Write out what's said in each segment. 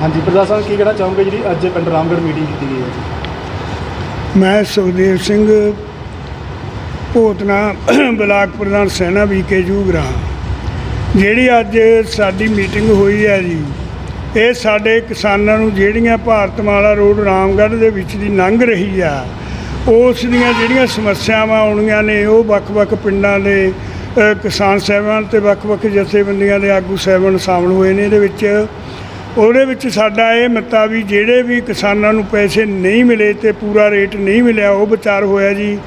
ਹਾਂਜੀ ਪ੍ਰਧਾਨ ਸਾਹਿਬ ਕੀ ਕਹਿਣਾ ਚਾਹੋਗੇ ਜਿਹੜੀ ਅੱਜ ਪਿੰਡ ਰਾਮਗੜ੍ਹ ਮੀਟਿੰਗ ਕੀਤੀ ਗਈ ਹੈ ਜੀ? ਮੈਂ ਸੁਖਦੇਵ ਸਿੰਘ ਭੋਤਨਾ ਬਲਾਕ ਪ੍ਰਧਾਨ ਸੈਨਾ ਵੀਕੇ ਜੂਗਰਾ ਜਿਹੜੀ ਅੱਜ ਸਾਡੀ ਮੀਟਿੰਗ ਹੋਈ ਹੈ ਜੀ ਇਹ ਸਾਡੇ ਕਿਸਾਨਾਂ ਨੂੰ ਜਿਹੜੀਆਂ ਭਾਰਤਮਾਲਾ ਰੋਡ ਰਾਮਗੜ੍ਹ ਦੇ ਵਿੱਚ ਦੀ ਲੰਘ ਰਹੀ ਆ ਉਸ ਦੀਆਂ ਜਿਹੜੀਆਂ ਸਮੱਸਿਆਵਾਂ ਆਉਣੀਆਂ ਨੇ ਉਹ ਵੱਖ-ਵੱਖ ਪਿੰਡਾਂ ਦੇ ਅ, ਕਿਸਾਨ ਸਹਿਬਾਨ ਤੇ ਵੱਖ-ਵੱਖ ਜਥੇਬੰਦੀਆਂ ਦੇ ਆਗੂ ਸਹਿਬਾਨ ਸ਼ਾਮਲ ਹੋਏ ਨੇ ਇਹਦੇ ਵਿੱਚ ਉਹਦੇ ਵਿੱਚ ਸਾਡਾ ਇਹ ਮਤਾ ਵੀ ਜਿਹੜੇ ਵੀ ਕਿਸਾਨਾਂ ਨੂੰ ਪੈਸੇ ਨਹੀਂ ਮਿਲੇ ਤੇ ਪੂਰਾ ਰੇਟ ਨਹੀਂ ਮਿਲਿਆ, ਉਹ ਵਿਚਾਰ ਹੋਇਆ ਜੀ।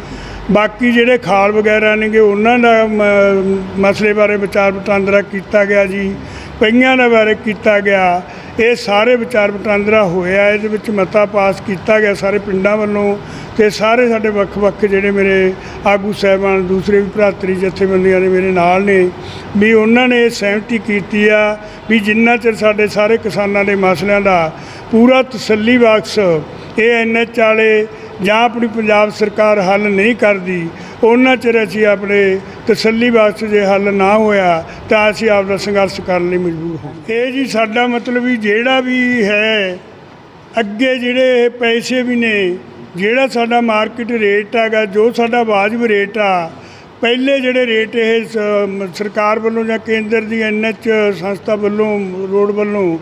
ਬਾਕੀ ਜਿਹੜੇ ਖਾਲ ਵਗੈਰਾ ਨੇਗੇ, ਉਹਨਾਂ ਦਾ ਮ- ਮਸਲੇ ਬਾਰੇ ਵਿਚਾਰ ਵਟਾਂਦਰਾ ਕੀਤਾ ਗਿਆ ਜੀ। ਪਈਆਂ ਦੇ ਬਾਰੇ ਕੀਤਾ ਗਿਆ। ਇਹ ਸਾਰੇ ਵਿਚਾਰ ਵਟਾਂਦਰਾ ਹੋਇਆ, ਇਹਦੇ ਵਿੱਚ ਮਤਾ ਪਾਸ ਕੀਤਾ ਗਿਆ ਸਾਰੇ ਪਿੰਡਾਂ ਵੱਲੋਂ ਤੇ ਸਾਰੇ ਸਾਡੇ ਵੱਖ-ਵੱਖ ਜਿਹੜੇ ਮੇਰੇ ਆਗੂ ਸਹਿਬਾਨ, ਦੂਸਰੇ ਵੀ ਭਰਾਤਰੀ ਜਥੇਬੰਦੀਆਂ ਦੇ ਮੇਰੇ ਨਾਲ ਨੇ, ਵੀ ਉਹਨਾਂ ਨੇ ਇਹ ਸਹਿਮਤੀ ਕੀਤੀ ਆ ਵੀ ਜਿੰਨਾ ਚਿਰ ਸਾਡੇ ਸਾਰੇ ਕਿਸਾਨਾਂ ਦੇ ਮਸਲਿਆਂ ਦਾ ਪੂਰਾ ਤਸੱਲੀ ਬਖਸ਼ ਇਹ ਐਨਐਚ ਵਾਲੇ ਜਾਂ ਆਪਣੀ ਪੰਜਾਬ ਸਰਕਾਰ ਹੱਲ ਨਹੀਂ ਕਰਦੀ, ਉਹਨਾਂ ਚਿਰ ਅਸੀਂ ਆਪਣੇ ਤਸੱਲੀ ਬਖਸ਼ ਜੇ ਹੱਲ ਨਾ ਹੋਇਆ ਤਾਂ ਅਸੀਂ ਆਪਦਾ ਸੰਘਰਸ਼ ਕਰਨ ਲਈ ਮਜਬੂਰ ਹਾਂ। ਇਹ ਜੀ ਸਾਡਾ ਮਤਲਬ ਵੀ ਜਿਹੜਾ ਵੀ ਹੈ, ਅੱਗੇ ਜਿਹੜੇ ਪੈਸੇ ਵੀ ਨੇ, ਜਿਹੜਾ ਸਾਡਾ ਮਾਰਕੀਟ ਰੇਟ ਹੈਗਾ, ਜੋ ਸਾਡਾ ਵਾਜਬ ਰੇਟ ਆ ਪਹਿਲੇ ਜਿਹੜੇ ਰੇਟ ਇਹ ਸ- ਸਰਕਾਰ ਵੱਲੋਂ ਜਾਂ ਕੇਂਦਰ ਦੀ ਐਨਐਚ ਸੰਸਥਾ ਵੱਲੋਂ, ਰੋਡ ਵੱਲੋਂ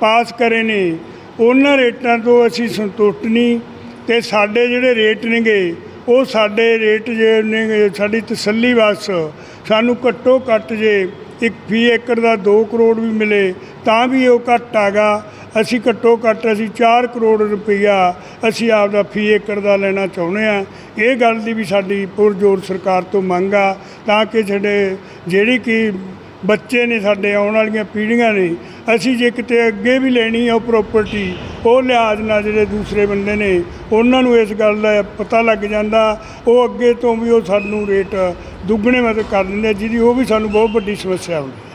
ਪਾਸ ਕਰੇ ਨੇ, ਉਹਨਾਂ ਰੇਟਾਂ ਤੋਂ ਅਸੀਂ ਸੰਤੁਸ਼ਟ ਨਹੀਂ ਤੇ ਸਾਡੇ ਜਿਹੜੇ ਰੇਟ ਨੇਗੇ, ਉਹ ਸਾਡੇ ਰੇਟ ਜੇ ਨੇ ਸਾਡੀ ਤਸੱਲੀ ਬਸ ਸਾਨੂੰ ਘੱਟੋ ਘੱਟ ਜੇ ਇੱਕ ਫੀ ਏਕੜ ਦਾ 2 ਕਰੋੜ ਵੀ ਮਿਲੇ, ਤਾਂ ਵੀ ਉਹ ਘੱਟ ਆਗਾ ਅਸੀਂ ਘੱਟੋ ਘੱਟ ਅਸੀਂ 4 ਕਰੋੜ ਰੁਪਈਆ ਅਸੀਂ ਆਪਦਾ ਫੀ ਏਕੜ ਦਾ ਲੈਣਾ ਚਾਹੁੰਦੇ ਆ ਇਹ ਗੱਲ ਦੀ ਵੀ ਸਾਡੀ ਪੁਰਜੋਰ ਸਰਕਾਰ ਤੋਂ ਮੰਗ ਆ, ਤਾਂ ਕਿ ਸਾਡੇ ਜਿਹੜੀ ਕਿ ਬੱਚੇ ਨੇ ਸਾਡੇ ਆਉਣ ਵਾਲੀਆਂ ਪੀੜ੍ਹੀਆਂ ਨੇ, ਅਸੀਂ ਜੇ ਕਿਤੇ ਅੱਗੇ ਵੀ ਲੈਣੀ ਆ ਉਹ ਪ੍ਰਾਪਰਟੀ ਉਹ ਲਿਹਾਜ਼ ਨਾਲ ਜਿਹੜੇ ਦੂਸਰੇ ਬੰਦੇ ਨੇ, ਉਹਨਾਂ ਨੂੰ ਇਸ ਗੱਲ ਦਾ ਪਤਾ ਲੱਗ ਜਾਂਦਾ, ਉਹ ਅੱਗੇ ਤੋਂ ਵੀ ਉਹ ਸਾਨੂੰ ਰੇਟ ਦੁੱਗਣੇ ਮਤ ਕਰ ਦਿੰਦੇ ਜਿਹਦੀ ਉਹ ਵੀ ਸਾਨੂੰ ਬਹੁਤ ਵੱਡੀ ਸਮੱਸਿਆ ਹੁੰਦੀ